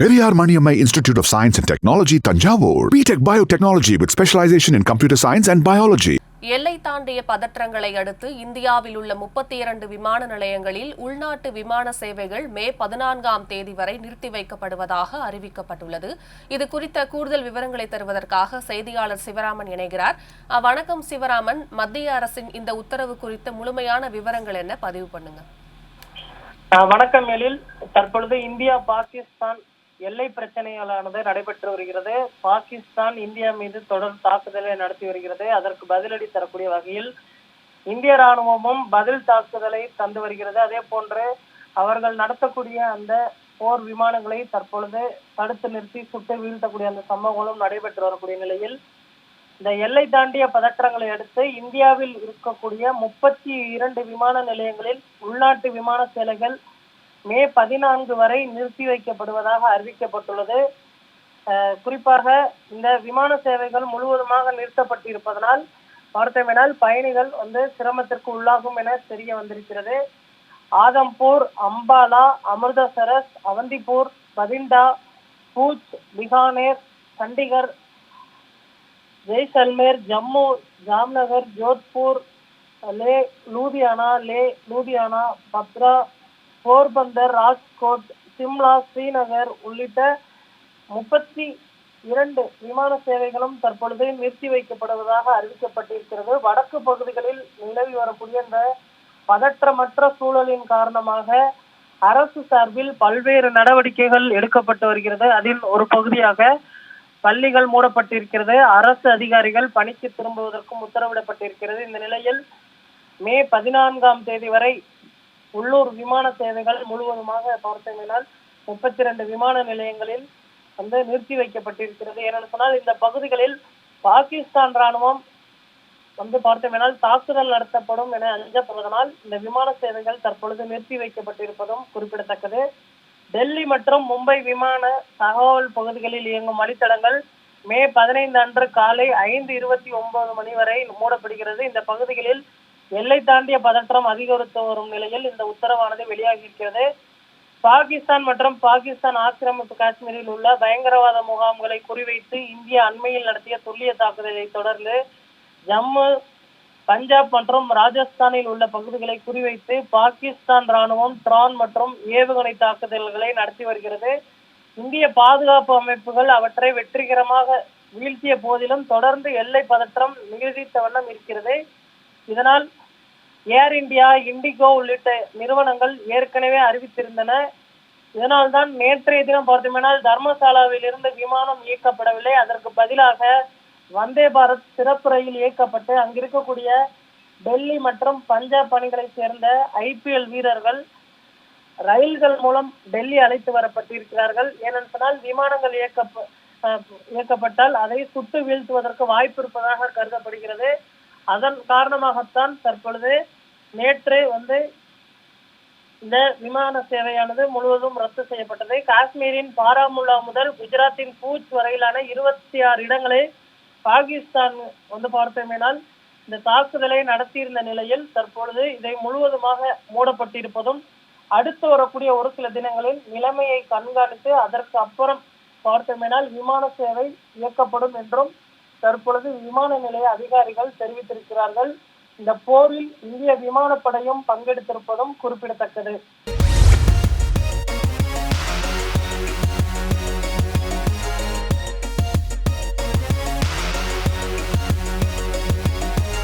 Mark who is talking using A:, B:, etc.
A: Periyar Maniammai Institute of Science and Technology, Tanjavur. BTech Biotechnology with specialization in computer science and biology.
B: எல்லை தாண்டிய பதற்றங்களை அடுத்து இந்தியாவில் உள்ள முப்பத்தி இரண்டு விமான நிலையங்களில் உள்நாட்டு விமான சேவைகள் மே பதினான்காம் தேதி வரை நிறுத்தி வைக்கப்படுவதாக அறிவிக்கப்பட்டுள்ளது. இது குறித்த கூடுதல் விவரங்களை தருவதற்காக செய்தியாளர் சிவராமன் இணைகிறார். வணக்கம் சிவராமன். மத்திய அரசின் இந்த உத்தரவு குறித்த முழுமையான விவரங்கள் என்ன? பதிவு பண்ணுங்க.
C: வணக்கம் எழில். தற்பொழுது இந்தியா பாகிஸ்தான் எல்லை பிரச்சனைகளானது நடைபெற்று வருகிறது. பாகிஸ்தான் இந்தியா மீது தொடர் தாக்குதலை நடத்தி வருகிறது. அதற்கு பதிலடி தரக்கூடிய வகையில் இந்திய ராணுவமும் பதில் தாக்குதலை தந்து வருகிறது. அதே போன்று அவர்கள் நடத்தக்கூடிய அந்த போர் விமானங்களை தற்பொழுது தடுத்து நிறுத்தி சுட்டு வீழ்த்தக்கூடிய அந்த சம்பவங்களும் நடைபெற்று வரக்கூடிய நிலையில் இந்த எல்லை தாண்டிய பதற்றங்களை அடுத்து இந்தியாவில் இருக்கக்கூடிய முப்பத்தி இரண்டு விமான நிலையங்களில் உள்நாட்டு விமான சேலைகள் மே பதினான்கு வரை நிறுத்தி வைக்கப்படுவதாக அறிவிக்கப்பட்டுள்ளது. குறிப்பாக இந்த விமான சேவைகள் முழுவதுமாக நிறுத்தப்பட்டிருப்பதனால் பார்த்தோமெனால் பயணிகள் வந்து சிரமத்திற்கு உள்ளாகும் என தெரிய வந்திருக்கிறது. ஆதம்பூர் அம்பாலா அமிர்தசரஸ் அவந்திபூர் பதிண்டா பூச் பிகானேர் சண்டிகர் ஜெய்சல்மேர் ஜம்மு ஜாம்நகர் ஜோத்பூர் லே லூதியானா லே லூதியானா பத்ரா போர்பந்தர் ராஜ்கோட் சிம்லா ஸ்ரீநகர் உள்ளிட்ட முப்பத்தி இரண்டு விமான சேவைகளும் தற்பொழுது நிறுத்தி வைக்கப்படுவதாக அறிவிக்கப்பட்டிருக்கிறது. வடக்கு பகுதிகளில் நிலவி வரக்கூடிய இந்த பதற்றமற்ற சூழலின் காரணமாக அரசு சார்பில் பல்வேறு நடவடிக்கைகள் எடுக்கப்பட்டு வருகிறது. அதில் ஒரு பகுதியாக பள்ளிகள் மூடப்பட்டிருக்கிறது. அரசு அதிகாரிகள் பணிக்கு திரும்புவதற்கும் உத்தரவிடப்பட்டிருக்கிறது. இந்த நிலையில் மே பதினான்காம் தேதி வரை உள்ளூர் விமான சேவைகள் முழுவதுமாக பார்த்தீங்கன்னா முப்பத்தி ரெண்டு விமான நிலையங்களில் வந்து நிறுத்தி வைக்கப்பட்டிருக்கிறது. ஏனென்று சொன்னால் இந்த பகுதிகளில் பாகிஸ்தான் ராணுவம் வந்து பார்த்தோமெனால் தாக்குதல் நடத்தப்படும் என அஞ்சப்படுவதனால் இந்த விமான சேவைகள் தற்பொழுது நிறுத்தி வைக்கப்பட்டிருப்பதும் குறிப்பிடத்தக்கது. டெல்லி மற்றும் மும்பை விமான தகவல் பகுதிகளில் இயங்கும் வழித்தடங்கள் மே பதினைந்து அன்று காலை ஐந்து இருபத்தி ஒன்பது மணி வரை மூடப்படுகிறது. இந்த பகுதிகளில் எல்லை தாண்டிய பதற்றம் அதிகரித்து வரும் நிலையில் இந்த உத்தரவானது வெளியாகியிருக்கிறது. பாகிஸ்தான் மற்றும் பாகிஸ்தான் ஆக்கிரமிப்பு காஷ்மீரில் உள்ள பயங்கரவாத முகாம்களை குறிவைத்து இந்தியா அண்மையில் நடத்திய துல்லிய தாக்குதலை தொடர்ந்து ஜம்மு பஞ்சாப் மற்றும் ராஜஸ்தானில் உள்ள பகுதிகளை குறிவைத்து பாகிஸ்தான் ராணுவம் ட்ரான் மற்றும் ஏவுகணை தாக்குதல்களை நடத்தி வருகிறது. இந்திய பாதுகாப்பு அமைப்புகள் அவற்றை வெற்றிகரமாக வீழ்த்திய போதிலும் தொடர்ந்து எல்லை பதற்றம் நீடித்த வண்ணம் இருக்கிறது. இதனால் ஏர் இந்தியா இண்டிகோ உள்ளிட்ட நிறுவனங்கள் ஏற்கனவே அறிவித்திருந்தன. இதனால்தான் நேற்றைய தினம் பார்த்தோம்னால் தர்மசாலாவில் இருந்து விமானம் இயக்கப்படவில்லை. அதற்கு பதிலாக வந்தே பாரத் சிறப்பு ரயில் இயக்கப்பட்டு அங்கிருக்கக்கூடிய டெல்லி மற்றும் பஞ்சாப் அணிகளை சேர்ந்த ஐபிஎல் வீரர்கள் ரயில்கள் மூலம் டெல்லி அழைத்து வரப்பட்டிருக்கிறார்கள். ஏனென்று சொன்னால் விமானங்கள் இயக்க இயக்கப்பட்டால் அதை சுட்டு வீழ்த்துவதற்கு வாய்ப்பு இருப்பதாக கருதப்படுகிறது. அதன் காரணமாகத்தான் தற்பொழுது நேற்று வந்து இந்த விமான சேவையானது முழுவதும் ரத்து செய்யப்பட்டது. காஷ்மீரின் பாராமுல்லா முதல் குஜராத்தின் பூச் வரையிலான இருபத்தி ஆறு இடங்களை பாகிஸ்தான் வந்து பார்த்தோமேனால் இந்த தாக்குதலை நடத்தியிருந்த நிலையில் தற்பொழுது இதை முழுவதுமாக மூடப்பட்டிருப்பதும் அடுத்து வரக்கூடிய ஒரு சில தினங்களில் நிலைமையை கண்காணித்து அதற்கு அப்புறம் பார்த்தோமேனால் விமான சேவை இயக்கப்படும் என்றும் தற்பொழுது விமான நிலைய அதிகாரிகள் தெரிவித்திருக்கிறார்கள். இந்த போரில் இந்திய விமானப்படையும் பங்கெடுத்திருப்பதும் குறிப்பிடத்தக்கது.